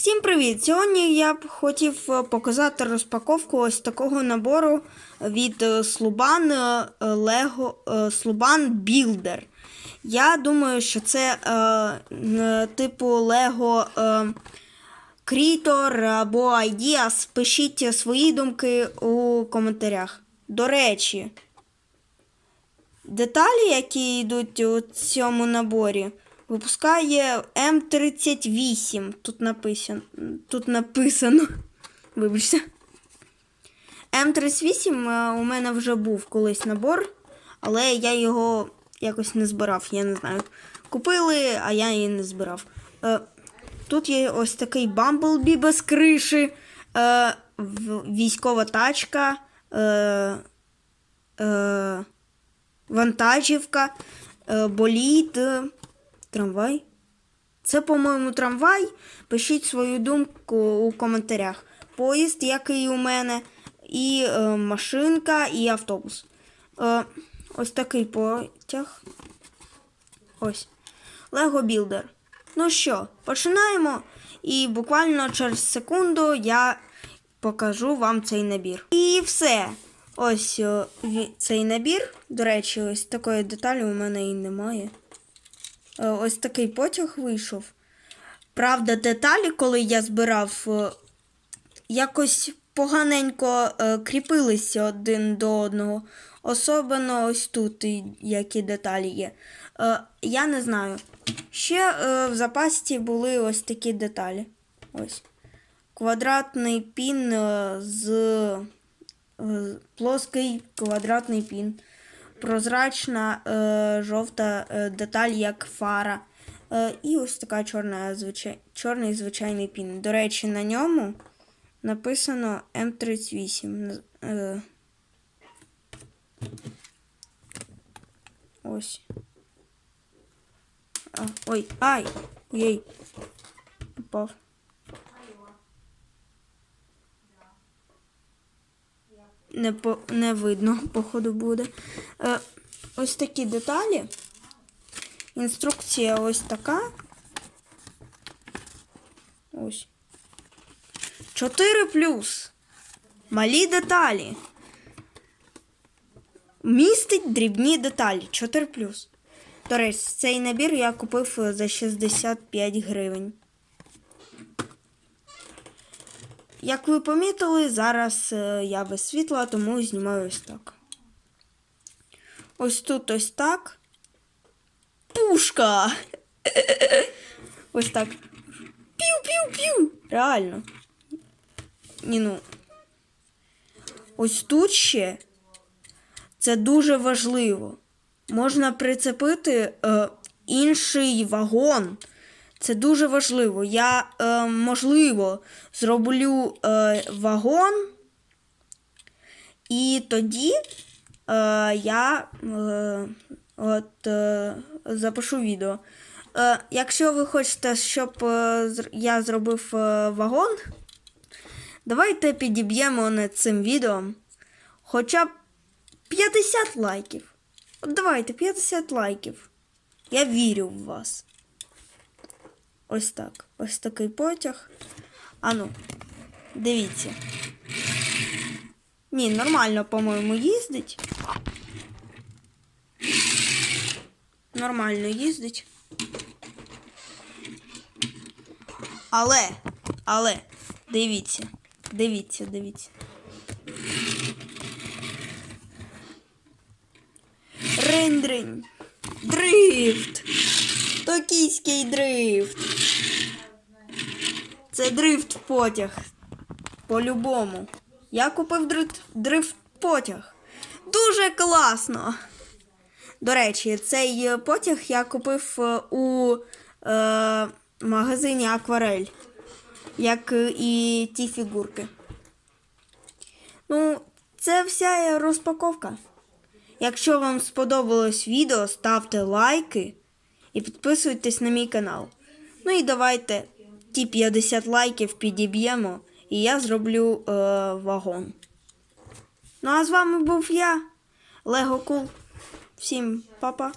Всім привіт! Сьогодні я б хотів е, показати розпаковку ось такого набору від е, е, Lego е, Builder. Я думаю, що це е, типу е, Creator або Ideas. Пишіть свої думки у коментарях. До речі, деталі, які йдуть у цьому наборі, випускає М38. Тут написано. Тут написано. Вибачте. М38 е, у мене вже був колись набор, але я його якось не збирав, я не знаю. Купили, а я її не збирав. Е, Тут є ось такий Бамблбі без криші, е, військова тачка. Вантажівка, болід, е, трамвай. Це, по-моєму, трамвай. Пишіть свою думку у коментарях. Поїзд, який у мене, і е, машинка, і автобус. Е, ось такий потяг. Ось. Lego Builder. Ну що, починаємо. І буквально через секунду я покажу вам цей набір. І все. Ось о, цей набір. До речі, ось такої деталі у мене і немає. Е, Ось такий потяг вийшов. Правда, деталі, коли я збирав, е, якось поганенько е, кріпилися один до одного. Особливо ось тут, які деталі є. Я не знаю. Ще в запасі були ось такі деталі. Ось. Квадратний пін з плоский квадратний пін. Прозрачна е, жовта е, деталь, як фара. Е, і ось така чорна, звичай... чорний звичайний пін. До речі, на ньому написано М38. Е, ось. А, ой, ай! Ой. Упав. Не, по, не видно, походу буде. Е, ось такі деталі. Інструкція ось така. Ось. 4 плюс. Малі деталі. Містить дрібні деталі. 4 плюс. До цей набір я купив за 65 гривень. Як ви помітили, зараз е, я без світла, тому знімаю ось так. Ось тут ось так. Пушка! Ось так. Пів-пів-пів! Реально. Ні, ну. Ось тут ще це дуже важливо. Можна прицепити е, інший вагон. Це дуже важливо. Я, е, можливо, зроблю е, вагон, і тоді е, я е, от, е, запишу відео. Е, якщо ви хочете, щоб е, я зробив е, вагон, давайте підіб'ємо над цим відео хоча б 50 лайків. От давайте 50 лайків. Я вірю в вас. Ось так. Ось такий потяг. Ану, дивіться. Ні, нормально, по-моєму, їздить. Нормально їздить. Але, але, дивіться, дивіться, дивіться. Риндринь. Дрифт. Токійський дрифт. Це дрифт потяг. По-любому. Я купив дрифт, потяг. Дуже класно. До речі, цей е, потяг я купив е, у е, магазині Акварель, як е, і ті фігурки. Ну, це вся розпаковка. Якщо вам сподобалось відео, ставте лайки і підписуйтесь на мій канал. Ну і давайте ті 50 лайків підіб'ємо, і я зроблю е, вагон. Ну а з вами був я, Лего Кул. Всім па-па.